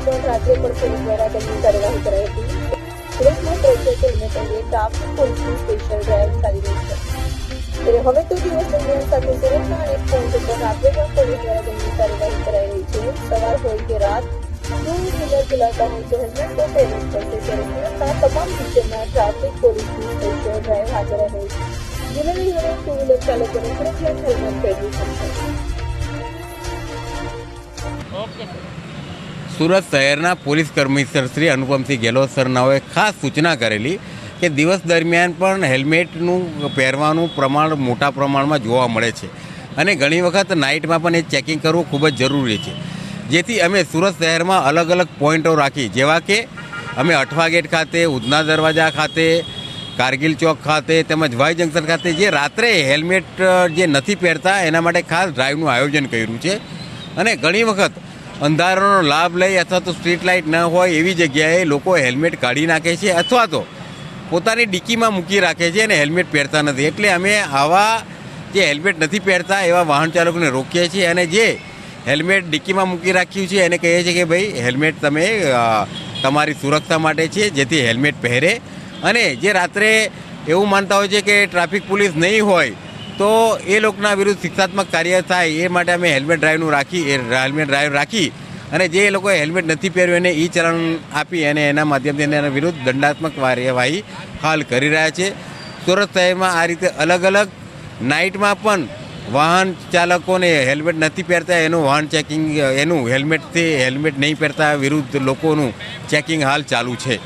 પણ રાત્રે પણ પોલીસ દ્વારા તેમની કાર્યવાહી કરાઈ હતી સુરતમાં પ્રોજેક્ટ હેલ્મેટ અંગે ટ્રાફિક પોલીસની સ્પેશિયલ ડ્રાઈવ ચાલી રહી છે ત્યારે હવે તો દિવસ દરમિયાન સાથે સુરતના અનેક પોઈન્ટ ઉપર રાત્રે પણ પોલીસ દ્વારા તેમની કાર્યવાહી કરાઈ રહી છે સવાર હોય કે રાત ટુ વ્હીલર ચલાવતા હોય તો હેલ્મેટ તો પહેરવું જ પડશે ત્યારે સુરતના તમામ વિસ્તારમાં ટ્રાફિક પોલીસની સ્પેશિયલ ડ્રાઈવ હાજર રહે છે જેને લઈ હવે ટુ વ્હીલર ચાલકોને ફરજિયાત હેલ્મેટ પહેરવું પડશે સુરત શહેરના પોલીસ કમિશનર શ્રી અનુપમસિંહ ગેહલોત સરનાઓએ ખાસ સૂચના કરેલી કે દિવસ દરમિયાન પણ હેલ્મેટનું પહેરવાનું પ્રમાણ મોટા પ્રમાણમાં જોવા મળે છે. અને ઘણી વખત નાઇટમાં પણ એ ચેકિંગ કરવું ખૂબ જ જરૂરી છે. જેથી અમે સુરત શહેરમાં અલગ અલગ પોઈન્ટો રાખી, જેવા કે અમે અઠવા ગેટ ખાતે, ઉધના દરવાજા ખાતે, કારગિલ ચોક ખાતે તેમજ વાય જંકશન ખાતે જે રાત્રે હેલ્મેટ જે નથી પહેરતા એના માટે ખાસ ડ્રાઈવનું આયોજન કર્યું છે. અને ઘણી વખત અંધારાનો લાભ લઈ અથવા તો સ્ટ્રીટ લાઇટ ન હોય એવી જગ્યાએ લોકો હેલ્મેટ કાઢી નાખે છે અથવા તો પોતાની ડિક્કીમાં મૂકી રાખે છે અને હેલ્મેટ પહેરતા નથી. એટલે અમે આવા જે હેલ્મેટ નથી પહેરતા એવા વાહન ચાલકોને રોકીએ છીએ અને જે હેલ્મેટ ડિક્કીમાં મૂકી રાખ્યું છે એને કહીએ છીએ કે ભાઈ, હેલ્મેટ તમે તમારી સુરક્ષા માટે છે જેથી હેલ્મેટ પહેરે. અને જે રાત્રે એવું માનતા હોય છે કે ટ્રાફિક પોલીસ નહીં હોય તો એ લોકોના વિરુદ્ધ શિક્ષાત્મક કાર્ય થાય એ માટે અમે હેલ્મેટ ડ્રાઈવનું રાખી, એ હેલ્મેટ ડ્રાઈવ રાખી અને જે લોકોએ હેલ્મેટ નથી પહેર્યું એને ઈ ચલણ આપી અને એના માધ્યમથી એના વિરુદ્ધ દંડાત્મક કાર્યવાહી હાલ કરી રહ્યા છે. સુરત શહેરમાં આ રીતે અલગ અલગ નાઇટમાં પણ વાહન ચાલકોને હેલ્મેટ નથી પહેરતા, એનું વાહન ચેકિંગ, એનું હેલ્મેટથી હેલ્મેટ નહીં પહેરતા વિરુદ્ધ લોકોનું ચેકિંગ હાલ ચાલુ છે.